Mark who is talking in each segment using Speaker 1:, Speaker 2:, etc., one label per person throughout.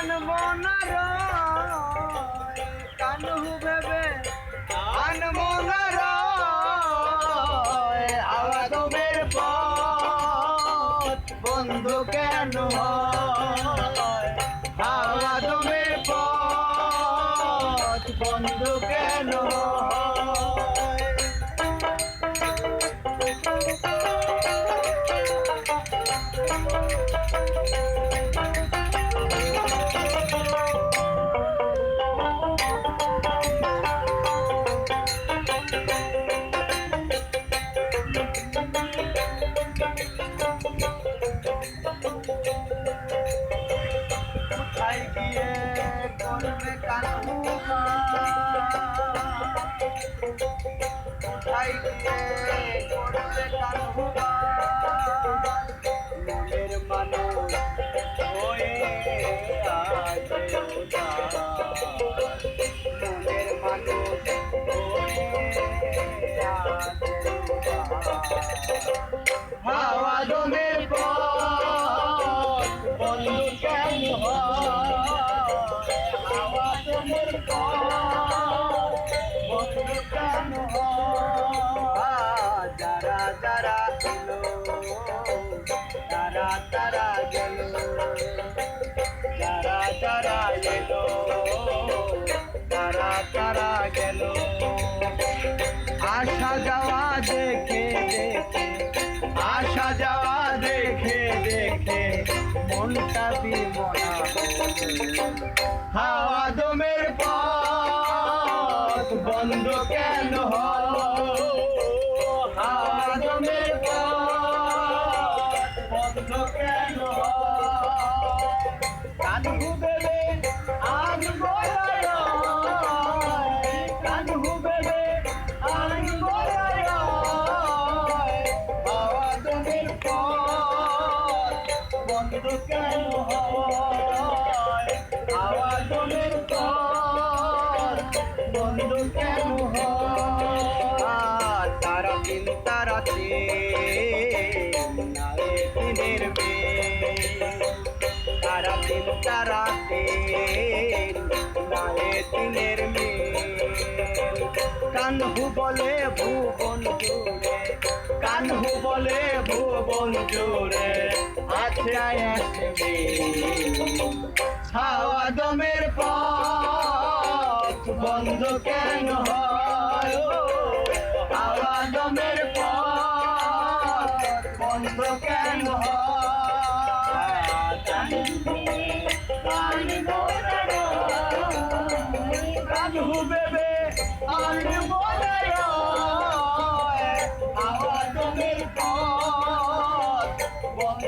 Speaker 1: আনব না রয় ভেবে আনব না রয় পথ, বন্ধু কেন হয়? হাওয়া দমের পথ, বন্ধু কেন হয়? আসা যাওয়া দেখে দেখে। আসা যাওয়া দেখে দেখে। মনটা বিমনা হাওয়া দমের পথ বন্ধ কেন? কানহু বলে ভুবন জুড়ে কানহু বলে ভুবন জুড়ে। আছে আসবে হাওয়া দমের পথ বন্ধ কেন হয়? হাওয়া দমের বন্ধ কেন হয় কানহু বেবে, আর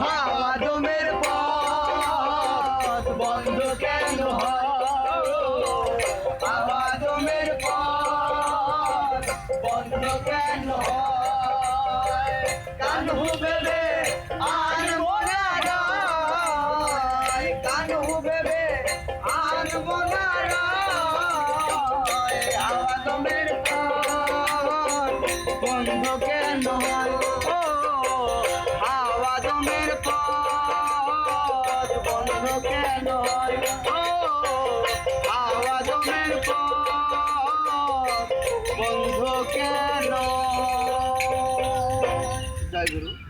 Speaker 1: হাওয়া দমের পথ বন্ধ কেন হয়? হাওয়া দমের পথ বন্ধ কেন হয়? কানহু বেবে আর পথ